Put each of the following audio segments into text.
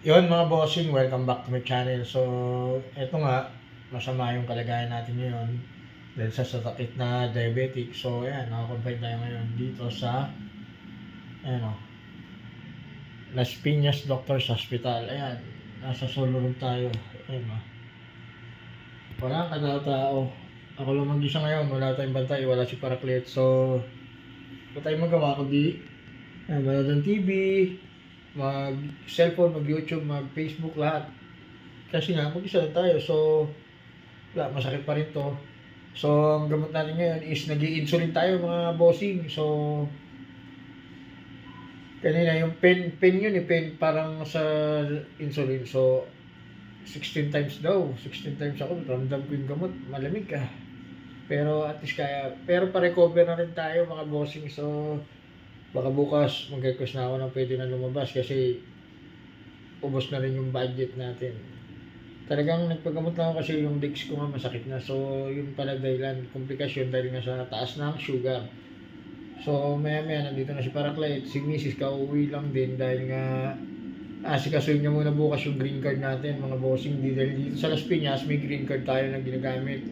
Yun mga bossing, welcome back to my channel. So, eto nga, masama yung kalagayan natin ngayon dahil sa sakit na diabetic. So, ayan, nakakonfine tayo ngayon dito sa, ayan o, Las Piñas Doctors Hospital. Ayan, nasa solo room tayo. Ayan o. Wala kang katao-tao. Ako lang mag-isa ngayon, wala tayong bantay, wala si Paraclet. So, wala tayong magawa kundi, ayan, manood ng TV, mag cellphone, mag YouTube, mag Facebook, lahat. Kasi nga, mag-isa lang tayo. So, wala, masakit pa rin to. So, ang gamot natin ngayon is nag insulin tayo mga bossing. So, kanina yung pen, pen yun eh, pen parang sa insulin. So, 16 times daw. 16 times ako, ramdam ko yung gamot. Malamig ka. Pero at least kaya, pero pa-recover na rin tayo mga bossing. So, baka bukas mag-request na ako ng pwede na lumabas kasi ubos na rin yung budget natin. Talagang nagpagamot lang ako kasi yung legs ko nga masakit na. So, yung pala dahilan, komplikasyon dahil nga sa taas ng sugar. So, maya maya nandito na si Paraclet. Si Mrs. kauwi lang din dahil nga asikasuhin niya muna bukas yung green card natin, mga bossing. Di dahil dito sa Las Piñas, may green card tayo na ginagamit.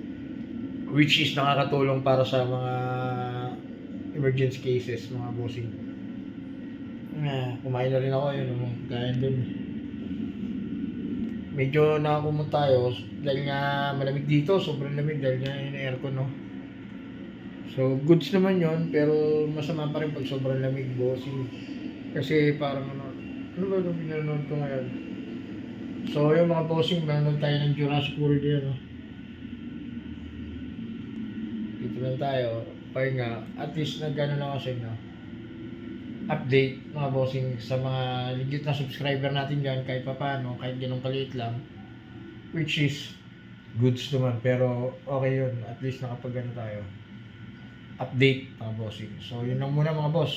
Which is nakakatulong para sa mga emergency cases, mga bossing. Ah, kumain na rin ako yun, yung kain dun. Medyo nakakumot tayo dahil nga malamig dito, sobrang lamig dahil nga yung aircon, no. So, goods naman yon pero masama pa rin pag sobrang lamig, bossing. Kasi parang ano, ano ba itong pinanood ko ngayon? So, yung mga bossing, manood tayo ng Jurassic World yan, no. Dito lang tayo, pahinga. At least nagano na kasi, no update mga bossing sa mga legit na subscriber natin dyan kahit pa paano, kahit ganun kaliit lang which is goods naman pero okay yun. At least nakapag ano tayo. Update mga bossing. So yun lang muna mga boss